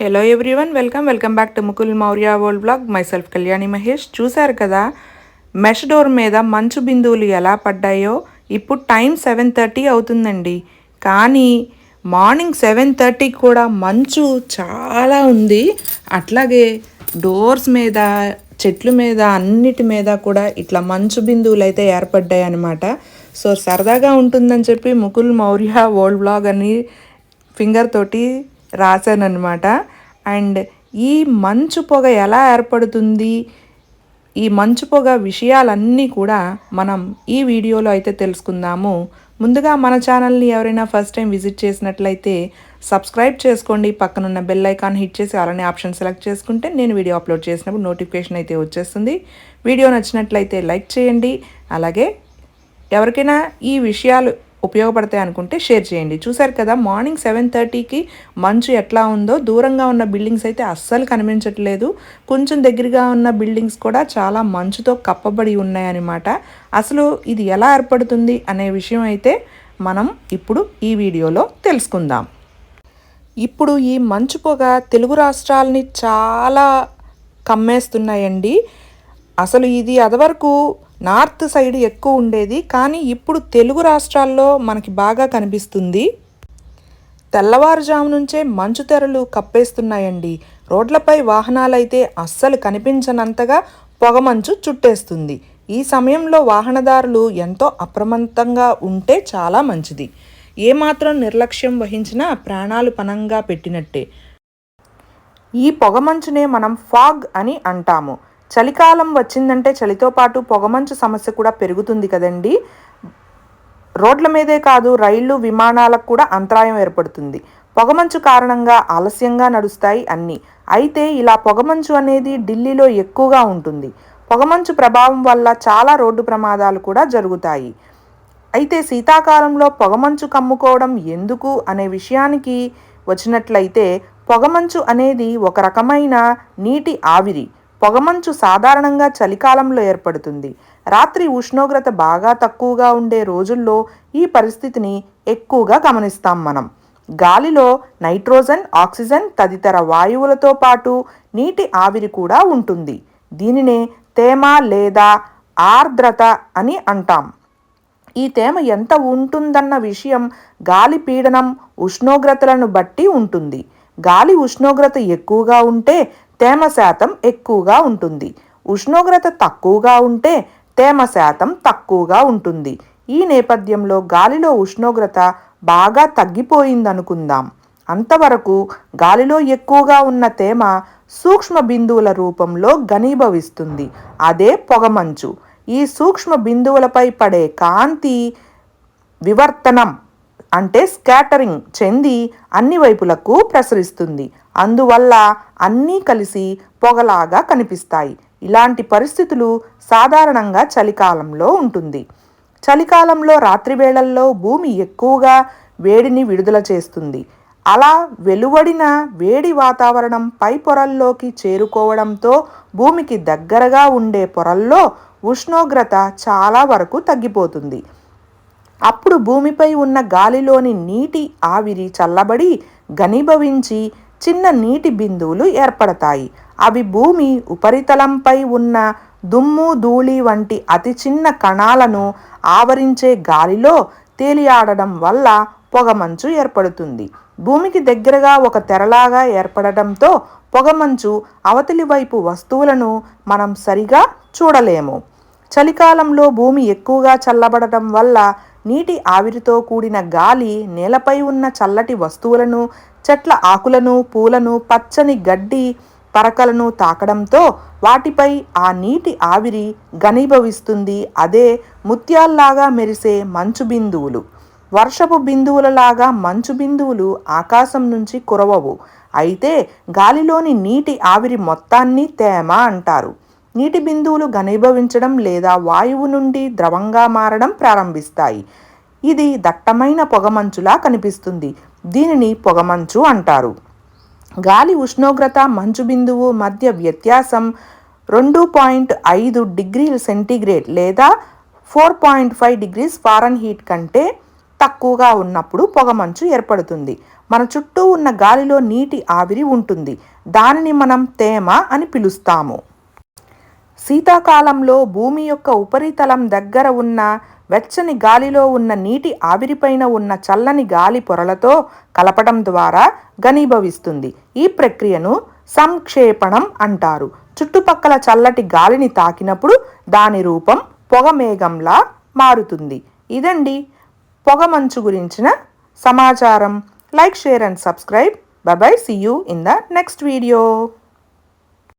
Hello everyone welcome welcome back to Mukul Maurya world blog myself Kalyani Mahesh చూశారు కదా mesh door మీద మంచు బిందువులు ఎలా పడ్డాయో? ఇప్పుడు టైం సెవెన్ థర్టీ అవుతుందండి. కానీ మార్నింగ్ సెవెన్ థర్టీకి కూడా మంచు చాలా ఉంది. అట్లాగే డోర్స్ మీద చెట్ల మీద అన్నిటి మీద కూడా ఇట్లా మంచు బిందువులు అయితే ఏర్పడ్డాయి అనమాట సో సరదాగా ఉంటుందని చెప్పి ముకుల్ మౌర్య వరల్డ్ బ్లాగ్ అని ఫింగర్ తోటి రాశానమాట అండ్ ఈ మంచు పొగ ఎలా ఏర్పడుతుంది? ఈ మంచు పొగ విషయాలన్నీ కూడా మనం ఈ వీడియోలో అయితే తెలుసుకుందాము. ముందుగా మన ఛానల్ని ఎవరైనా ఫస్ట్ టైం విజిట్ చేసినట్లయితే సబ్స్క్రైబ్ చేసుకోండి. పక్కనున్న బెల్ ఐకాన్ హిట్ చేసి అలానే ఆప్షన్ సెలెక్ట్ చేసుకుంటే నేను వీడియో అప్లోడ్ చేసినప్పుడు నోటిఫికేషన్ అయితే వచ్చేస్తుంది. వీడియో నచ్చినట్లయితే లైక్ చేయండి. అలాగే ఎవరికైనా ఈ విషయాలు ఉపయోగపడతాయి అనుకుంటే షేర్ చేయండి. చూసారు కదా మార్నింగ్ సెవెన్ థర్టీకి మంచు ఎట్లా ఉందో దూరంగా ఉన్న బిల్డింగ్స్ అయితే అస్సలు కనిపించట్లేదు. కొంచెం దగ్గరగా ఉన్న బిల్డింగ్స్ కూడా చాలా మంచుతో కప్పబడి ఉన్నాయన్నమాట. అసలు ఇది ఎలా ఏర్పడుతుంది అనే విషయం అయితే మనం ఇప్పుడు ఈ వీడియోలో తెలుసుకుందాం. ఇప్పుడు ఈ మంచు పొగ తెలుగు రాష్ట్రాలని చాలా కమ్మేస్తున్నాయండి. అసలు ఇది అదివరకు నార్త్ సైడ్ ఎక్కువ ఉండేది కానీ ఇప్పుడు తెలుగు రాష్ట్రాల్లో మనకి బాగా కనిపిస్తుంది. తెల్లవారుజాము నుంచే మంచు తెరలు కప్పేస్తున్నాయండి. రోడ్లపై వాహనాలైతే అస్సలు కనిపించనంతగా పొగమంచు చుట్టేస్తుంది. ఈ సమయంలో వాహనదారులు ఎంతో అప్రమత్తంగా ఉంటే చాలా మంచిది. ఏమాత్రం నిర్లక్ష్యం వహించినా ప్రాణాలు పనంగా పెట్టినట్టే. ఈ పొగమంచునే మనం ఫాగ్ అని అంటాము. చలికాలం వచ్చిందంటే చలితో పాటు పొగమంచు సమస్య కూడా పెరుగుతుంది కదండి. రోడ్ల మీదే కాదు రైళ్ళు విమానాలకు కూడా అంతరాయం ఏర్పడుతుంది. పొగమంచు కారణంగా ఆలస్యంగా నడుస్తాయి అన్నీ. అయితే ఇలా పొగమంచు అనేది ఢిల్లీలో ఎక్కువగా ఉంటుంది. పొగమంచు ప్రభావం వల్ల చాలా రోడ్డు ప్రమాదాలు కూడా జరుగుతాయి. అయితే శీతాకాలంలో పొగమంచు కమ్ముకోవడం ఎందుకు అనే విషయానికి వచ్చినట్లయితే పొగమంచు అనేది ఒక రకమైన నీటి ఆవిరి. పొగమంచు సాధారణంగా చలికాలంలో ఏర్పడుతుంది. రాత్రి ఉష్ణోగ్రత బాగా తక్కువగా ఉండే రోజుల్లో ఈ పరిస్థితిని ఎక్కువగా గమనిస్తాం మనం. గాలిలో నైట్రోజన్ ఆక్సిజన్ తదితర వాయువులతో పాటు నీటి ఆవిరి కూడా ఉంటుంది. దీనినే తేమ లేదా ఆర్ద్రత అని అంటాం. ఈ తేమ ఎంత ఉంటుందన్న విషయం గాలి పీడనం ఉష్ణోగ్రతలను బట్టి ఉంటుంది. గాలి ఉష్ణోగ్రత ఎక్కువగా ఉంటే తేమ శాతం ఎక్కువగా ఉంటుంది. ఉష్ణోగ్రత తక్కువగా ఉంటే తేమ శాతం తక్కువగా ఉంటుంది. ఈ నేపథ్యంలో గాలిలో ఉష్ణోగ్రత బాగా తగ్గిపోయిందనుకుందాం. అంతవరకు గాలిలో ఎక్కువగా ఉన్న తేమ సూక్ష్మ బిందువుల రూపంలో ఘనీభవిస్తుంది. అదే పొగమంచు ఈ సూక్ష్మ బిందువులపై పడే కాంతి వివర్తనం అంటే స్కాటరింగ్ చెంది అన్ని వైపులకు ప్రసరిస్తుంది. అందువల్ల అన్నీ కలిసి పొగలాగా కనిపిస్తాయి. ఇలాంటి పరిస్థితులు సాధారణంగా చలికాలంలో ఉంటుంది. చలికాలంలో రాత్రి వేళల్లో భూమి ఎక్కువగా వేడిని విడుదల చేస్తుంది. అలా వెలువడిన వేడి వాతావరణం పై పొరల్లోకి చేరుకోవడంతో భూమికి దగ్గరగా ఉండే పొరల్లో ఉష్ణోగ్రత చాలా వరకు తగ్గిపోతుంది. అప్పుడు భూమిపై ఉన్న గాలిలోని నీటి ఆవిరి చల్లబడి ఘనీభవించి చిన్న నీటి బిందువులు ఏర్పడతాయి. అవి భూమి ఉపరితలంపై ఉన్న దుమ్ము ధూళి వంటి అతి చిన్న కణాలను ఆవరించే గాలిలో తేలియాడడం వల్ల పొగమంచు ఏర్పడుతుంది. భూమికి దగ్గరగా ఒక తెరలాగా ఏర్పడటంతో పొగమంచు అవతలి వైపు వస్తువులను మనం సరిగా చూడలేము. చలికాలంలో భూమి ఎక్కువగా చల్లబడటం వల్ల నీటి ఆవిరితో కూడిన గాలి నేలపై ఉన్న చల్లటి వస్తువులను చెట్ల ఆకులను పూలను పచ్చని గడ్డి పరకలను తాకడంతో వాటిపై ఆ నీటి ఆవిరి ఘనీభవిస్తుంది. అదే ముత్యాల్లాగా మెరిసే మంచు బిందువులు. వర్షపు బిందువులలాగా మంచు బిందువులు ఆకాశం నుంచి కురవవు. అయితే గాలిలోని నీటి ఆవిరి మొత్తాన్ని తేమ అంటారు. నీటి బిందువులు ఘనీభవించడం లేదా వాయువు నుండి ద్రవంగా మారడం ప్రారంభిస్తాయి. ఇది దట్టమైన పొగమంచులా కనిపిస్తుంది. దీనిని పొగమంచు అంటారు. గాలి ఉష్ణోగ్రత మంచు బిందువు మధ్య వ్యత్యాసం రెండు పాయింట్ ఐదు డిగ్రీల సెంటీగ్రేడ్ లేదా four point five degrees Fahrenheit కంటే తక్కువగా ఉన్నప్పుడు పొగమంచు ఏర్పడుతుంది. మన చుట్టూ ఉన్న గాలిలో నీటి ఆవిరి ఉంటుంది. దానిని మనం తేమ అని పిలుస్తాము. శీతాకాలంలో భూమి యొక్క ఉపరితలం దగ్గర ఉన్న వెచ్చని గాలిలో ఉన్న నీటి ఆవిరిపైన ఉన్న చల్లని గాలి పొరలతో కలపడం ద్వారా ఘనీభవిస్తుంది. ఈ ప్రక్రియను సంక్షేపణం అంటారు. చుట్టుపక్కల చల్లటి గాలిని తాకినప్పుడు దాని రూపం పొగమేఘంలా మారుతుంది. ఇదండి పొగమంచు గురించిన సమాచారం. Like share and subscribe. Bye see you in the next video.